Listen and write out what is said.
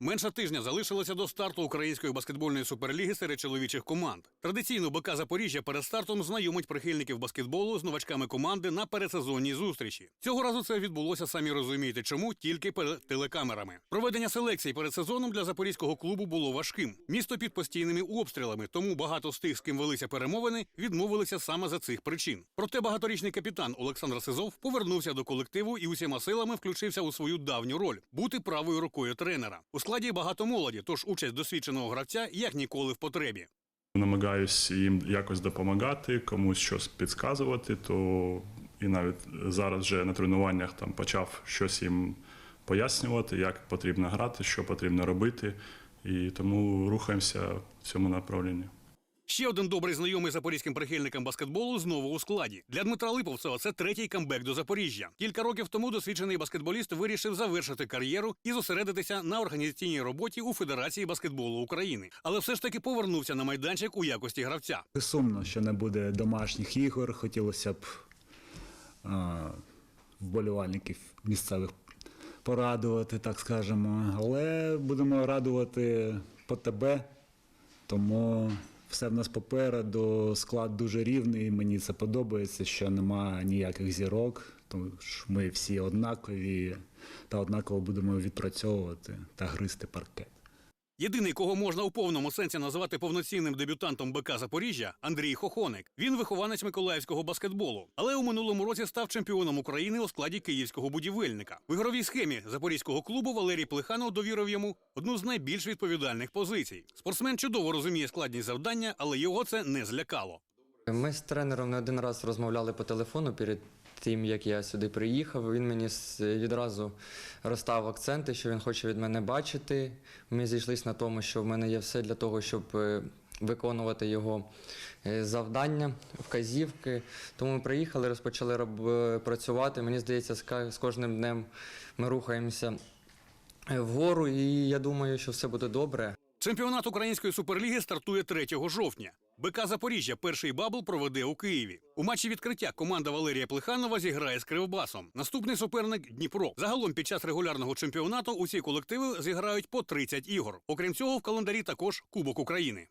Менше тижня залишилося до старту української баскетбольної суперліги серед чоловічих команд. Традиційно БК Запоріжжя перед стартом знайомить прихильників баскетболу з новачками команди на передсезонній зустрічі. Цього разу це відбулося самі розумієте, чому тільки перед телекамерами. Проведення селекції перед сезоном для запорізького клубу було важким. Місто під постійними обстрілами, тому багато з тих, з ким велися перемовини, відмовилися саме за цих причин. Проте багаторічний капітан Олександр Сизов повернувся до колективу і усіма силами включився у свою давню роль бути правою рукою тренера. Складі багато молоді, тож участь досвідченого гравця як ніколи в потребі. намагаюсь їм якось допомагати, комусь щось підказувати, то і навіть зараз вже на тренуваннях там почав щось їм пояснювати, як потрібно грати, що потрібно робити. І тому рухаємося в цьому направленні. Ще один добрий знайомий запорізьким прихильникам баскетболу знову у складі. Для Дмитра Липовцева це третій камбек до Запоріжжя. Кілька років тому досвідчений баскетболіст вирішив завершити кар'єру і зосередитися на організаційній роботі у Федерації баскетболу України. Але все ж таки повернувся на майданчик у якості гравця. Сумно, що не буде домашніх ігор. Хотілося б а, вболівальників місцевих порадувати, так скажемо. Але будемо радувати по тебе, тому все в нас попереду. Склад дуже рівний. Мені це подобається, що немає ніяких зірок. Тож ми всі однакові та однаково будемо відпрацьовувати та гризти паркет. Єдиний, кого можна у повному сенсі назвати повноцінним дебютантом БК Запоріжжя Андрій Хохоник. Він вихованець миколаївського баскетболу, але у минулому році став чемпіоном України у складі київського будівельника. В ігровій схемі запорізького клубу Валерій Плеханов довірив йому одну з найбільш відповідальних позицій. Спортсмен чудово розуміє складність завдання, але його це не злякало. Ми з тренером не один раз розмовляли по телефону перед тим, як я сюди приїхав. Він мені відразу розстав акценти, що він хоче від мене бачити. Ми зійшлися на тому, що в мене є все для того, щоб е, виконувати його е, завдання, вказівки. Тому ми приїхали, розпочали е, працювати. Мені здається, з кожним днем ми рухаємося вгору, і я думаю, що все буде добре. Чемпіонат української суперліги стартує 3 жовтня. БК Запоріжжя перший бабл проведе у Києві. У матчі відкриття команда Валерія Плеханова зіграє з Кривбасом. Наступний суперник Дніпро. Загалом під час регулярного чемпіонату усі колективи зіграють по 30 ігор. Окрім цього, в календарі також Кубок України.